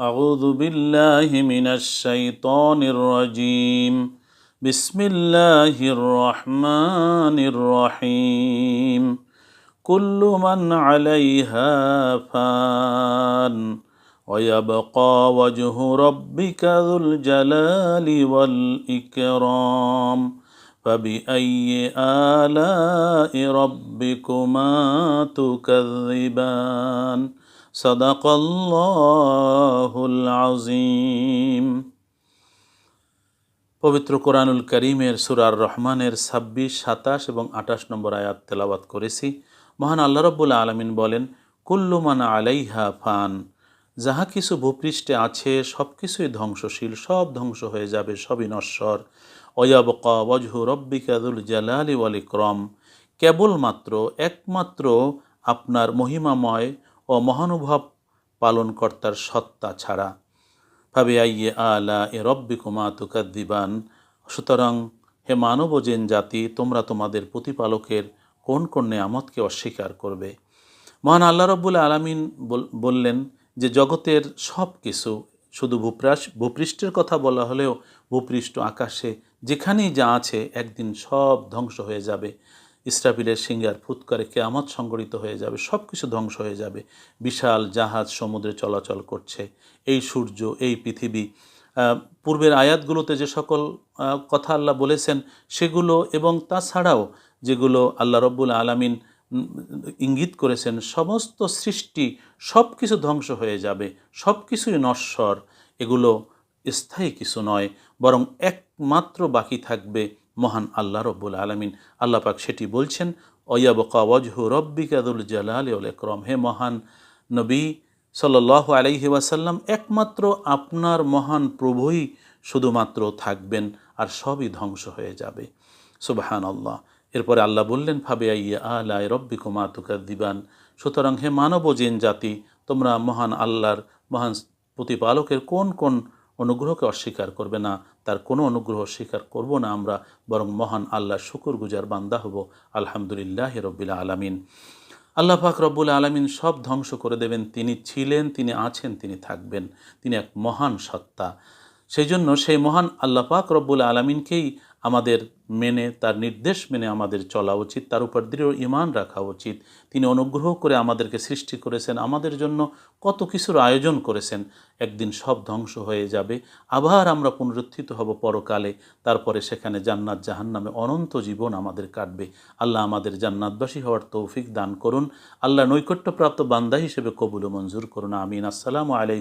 أعوذ بالله من الشيطان الرجيم. بسم الله الرحمن الرحيم. كل من عليها فان. ويبقى وجه ربك ذو الجلال والإكرام. فبأي آلاء ربكما تكذبان؟ صدق الله العظيم পবিত্র কোরআনুল করিমের সুরার রহমানের ছাব্বিশ সাতাশ এবং আঠাশ নম্বর আয়াত তেলাওয়াত করেছি মহান আল্লাহ রব্বুল আলমিন বলেন কুল্লুমান আলাইহা ফান যাহা কিছু ভূপৃষ্ঠে আছে সব কিছুই ধ্বংসশীল সব ধ্বংস হয়ে যাবে সবই নশ্বর অয়াবকা ওয়াজহু রব্বিকাদুল জালালি ওয়াল ইকরম কেবলমাত্র একমাত্র আপনার মহিমাময় ও মহানুভব পালনকর্তার সত্তা ছাড়া। ভাবে আইয়ে আলা এ রব্বিকুমা তুকাদ্দিবান। সুতরাং হে মানব জেন জাতি, তোমরা তোমাদের প্রতিপালকের কোন কোন নেয়ামতকে অস্বীকার করবে? মহান আল্লাহ রব্বুল আলমিন বললেন যে, জগতের সব কিছু শুধু ভূপ্রাস, ভূপৃষ্ঠের কথা বলা হলেও ভূপৃষ্ঠ আকাশে যেখানেই যা আছে একদিন সব ধ্বংস হয়ে যাবে। ইসরাফিলের সিঙ্গার ফুৎকারে কেয়ামত সংগঠিত হয়ে যাবে সব কিছু ধ্বংস হয়ে যাবে। বিশাল জাহাজ সমুদ্রে চলাচল করছে। এই সূর্য, এই পৃথিবী পূর্বের আয়াতগুলোতে যে সকল কথা আল্লাহ বলেছেন, সেগুলো এবং তাছাড়াও যেগুলো আল্লাহ রব্বুল আলমিন ইঙ্গিত করেছেন, সমস্ত সৃষ্টি সব কিছু ধ্বংস হয়ে যাবে সব কিছুই নশ্বর। এগুলো স্থায়ী কিছু নয়, বরং একমাত্র বাকি থাকবে মহান আল্লাহ রব্বুল আলমিন। আল্লাহ পাক সেটি বলছেন, অয়াবকা ওয়াজহু রব্বিকাদুল জালাল একরম হে মহান নবী সাল আলাইহি ওয়াসাল্লাম, একমাত্র আপনার মহান প্রভুই শুধুমাত্র থাকবেন আর সবই ধ্বংস হয়ে যাবে। সুবাহান আল্লাহ এরপরে আল্লাহ বললেন, ফাবে আইয়া আলাই রব্বি কুমা তুকার দিবান সুতরাং হে মানব জেন জাতি, তোমরা মহান আল্লাহর মহান প্রতিপালকের কোন কোন অনুগ্রহকে অস্বীকার করবে না। তার কোনো অনুগ্রহ স্বীকার করব না আমরা, বরং মহান আল্লাহ শুকুর গুজার বান্দা হব। আলহামদুলিল্লাহ রব্বিল আলমিন। আল্লাহ পাক রব্বুল আলমিন সব ধ্বংস করে দেবেন। তিনি ছিলেন, তিনি আছেন, তিনি থাকবেন। তিনি এক মহান সত্তা। সেই জন্য সেই মহান আল্লাহ পাক রব্বুল আলমিনকেই আমাদের মেনে, তার নির্দেশ মেনে আমাদের চলা উচিত, তার উপর দৃঢ় ইমান রাখা উচিত। তিনি অনুগ্রহ করে আমাদেরকে সৃষ্টি করেছেন, আমাদের জন্য কত কিছুর আয়োজন করেছেন, একদিন সব ধ্বংস হয়ে যাবে। আবার আমরা পুনরুত্থিত হব পরকালে, তারপরে সেখানে জান্নাত, জাহান্নামে অনন্ত জীবন আমাদের কাটবে। আল্লাহ আমাদের জান্নাতবাসী হওয়ার তৌফিক দান করুন। আল্লাহ নৈকট্যপ্রাপ্ত বান্দা হিসেবে কবুল মঞ্জুর করুন। আমিন। আসসালামু আলাই